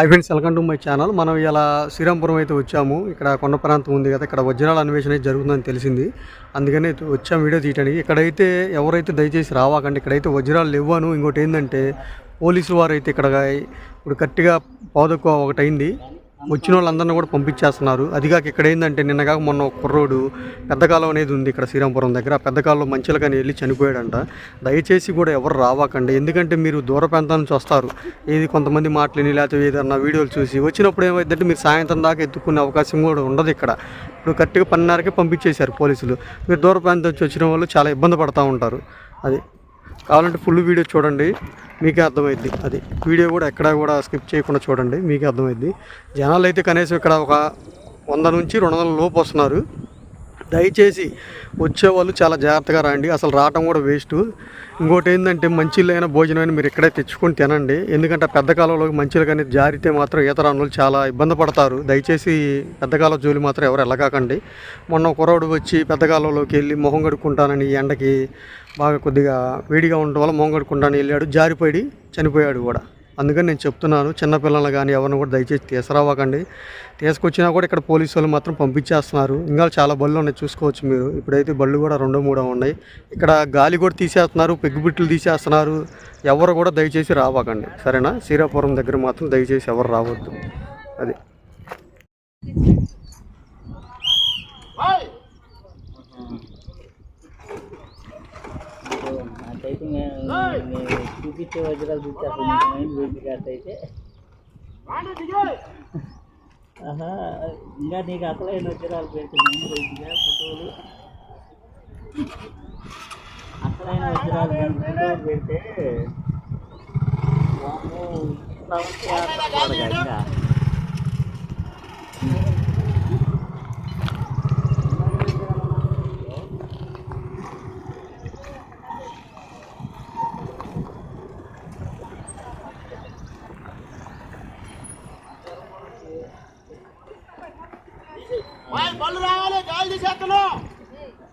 Hi friends welcome to my channel. మనం ఇలా శ్రీరాంపురం అయితే వచ్చాము. ఇక్కడ కొండ ప్రాంతం ఉంది కదా ఇక్కడ వజ్రాల అన్వేషణ అయితే జరుగుతుందని తెలిసింది. అందుకని వచ్చాము వీడియో తీయడానికి ఇక్కడైతే ఎవరైతే దయచేసి రావాకండి ఇక్కడైతే వజ్రాలు లేవాను ఇంకోటి ఏంటంటే పోలీసు వారు అయితే ఇక్కడ ఇప్పుడు కరెక్ట్గా పావుదక్కువ ఒకటి అయింది వచ్చిన వాళ్ళందరినీ కూడా పంపించేస్తున్నారు. అదిగాక ఇక్కడ ఏంటంటే నిన్నగాక మొన్న ఒక కుర్రోడు పెద్ద కాలం అనేది ఉంది ఇక్కడ శ్రీరాంపురం దగ్గర. ఆ పెద్ద కాలంలో కానీ వెళ్ళి చనిపోయాడంట. దయచేసి కూడా ఎవరు రావాకండి. ఎందుకంటే మీరు దూర ప్రాంతాల నుంచి వస్తారు. ఏది కొంతమంది మాటలని లేకపోతే ఏదన్నా వీడియోలు చూసి వచ్చినప్పుడు ఏమైందంటే మీరు సాయంత్రం దాకా ఎత్తుకునే అవకాశం కూడా ఉండదు ఇక్కడ. ఇప్పుడు కరెక్ట్గా పన్నెండున్నరకే పంపించేశారు పోలీసులు. మీరు దూర ప్రాంతం నుంచి వచ్చిన వాళ్ళు చాలా ఇబ్బంది పడుతూ ఉంటారు. అది కావాలంటే ఫుల్ వీడియో చూడండి. మీకే అర్థమైద్ది. అది వీడియో కూడా ఎక్కడ కూడా స్కిప్ చేయకుండా చూడండి. మీకే అర్థమైద్ది. జనాలు అయితే కనీసం ఇక్కడ ఒక వంద నుంచి రెండు వందల లోపు వస్తున్నారు. దయచేసి వచ్చేవాళ్ళు చాలా జాగ్రత్తగా రండి. అసలు రావటం కూడా వేస్ట్. ఇంకోటి ఏంటంటే మంచిలైన భోజనమైన మీరు ఇక్కడే తెచ్చుకొని తినండి. ఎందుకంటే పెద్ద కాలంలో మంచిలు కానీ జారితే మాత్రం ఈత రానులు చాలా ఇబ్బంది పడతారు. దయచేసి పెద్ద కాలం జోలి మాత్రం ఎవరు వెళ్ళకాకండి. మొన్న కురవుడు వచ్చి పెద్ద కాలంలోకి వెళ్ళి మొహం కడుక్కుంటానని ఎండకి బాగా కొద్దిగా వేడిగా ఉండడం వల్ల మొహం కడుక్కుంటానని వెళ్ళాడు. జారిపోయి చనిపోయాడు కూడా. అందుకని నేను చెప్తున్నాను చిన్నపిల్లలు కానీ ఎవరిని కూడా దయచేసి తీసుకురావకండి. తీసుకొచ్చినా కూడా ఇక్కడ పోలీసు వాళ్ళు మాత్రం పంపించేస్తున్నారు. ఇంకా చాలా బళ్ళు ఉన్నాయి చూసుకోవచ్చు మీరు. ఇప్పుడైతే బళ్ళు కూడా రెండో మూడో ఉన్నాయి. ఇక్కడ గాలి కూడా తీసేస్తున్నారు పెగ్గుబిట్లు తీసేస్తున్నారు. ఎవరు కూడా దయచేసి రావకండి. సరేనా? శ్రీరాపురం దగ్గర మాత్రం దయచేసి ఎవరు రావద్దు. అది. అట్లయితే చూపించే వజ్రాలు మైండ్ వెయిట్ అట్లయితే ఆహా ఇంకా నీకు అసలైన వజ్రాలు పెడితే మైండ్ వెయిట్గా ఫోటోలు? అసలైన వజ్రాలు ఫోటోలు పెడితే? చూడగా ఇంకా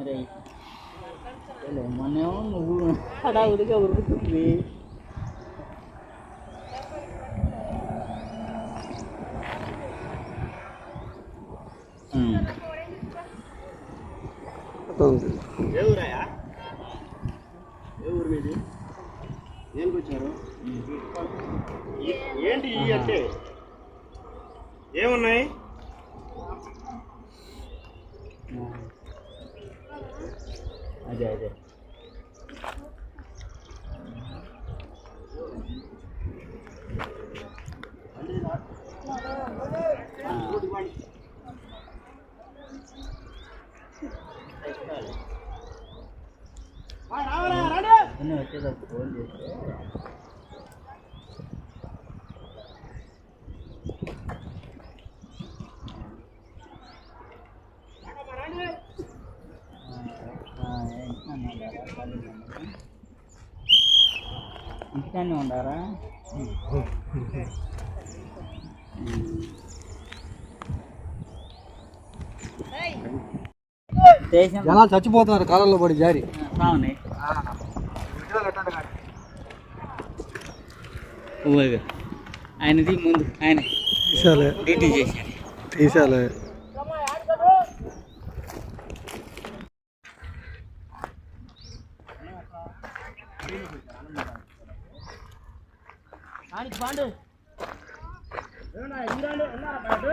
అరే అసలు మొన్నేమో నువ్వు హడావుడిగా ఉరుకుతుంది. ఏ ఊరాయా ఏ ఊరు మీది? దేనికి వచ్చారు? ఏంటి అంటే ఏమున్నాయి అదే అదే అన్నీ వచ్చేటప్పుడు ఫోన్ చేస్తే ఇంటికానే ఉండారా జనాలు చచ్చిపోతున్నారు కాలంలో పడి జారి. ఆయనది ముందు ఆయన. తీసాలే తీసాలే దానికి బాండు. ఏమన్నా ఈ రాండు ఉన్నా బాండు?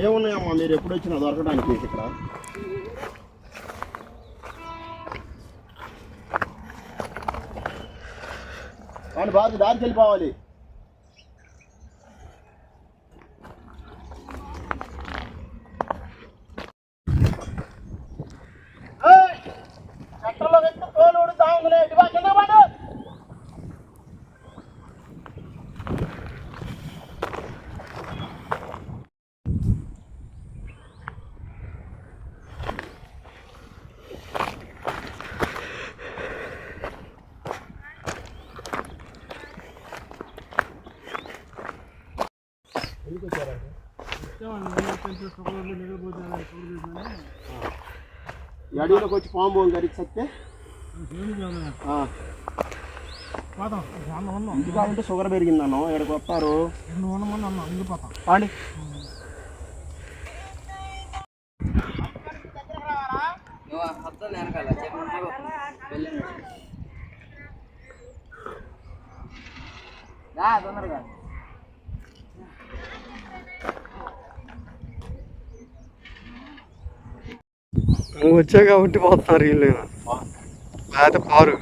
ఏమున్నాయమ్మా? మీరు ఎప్పుడు వచ్చినా దొరకడానికి ఇక్కడ? కానీ బాగా దారికి వెళ్ళిపోవాలి ఈ అడవిలోకి వచ్చి పాము బోన్ గరికి సత్తే ఇది కావాలంటే షుగర్ పెరిగిందను ఇక్కడికి వస్తారు పాండి. తొందరగా. నువ్వు వచ్చావు కాబట్టి పోతున్నారు వీళ్ళు. లేకపోతే పారు.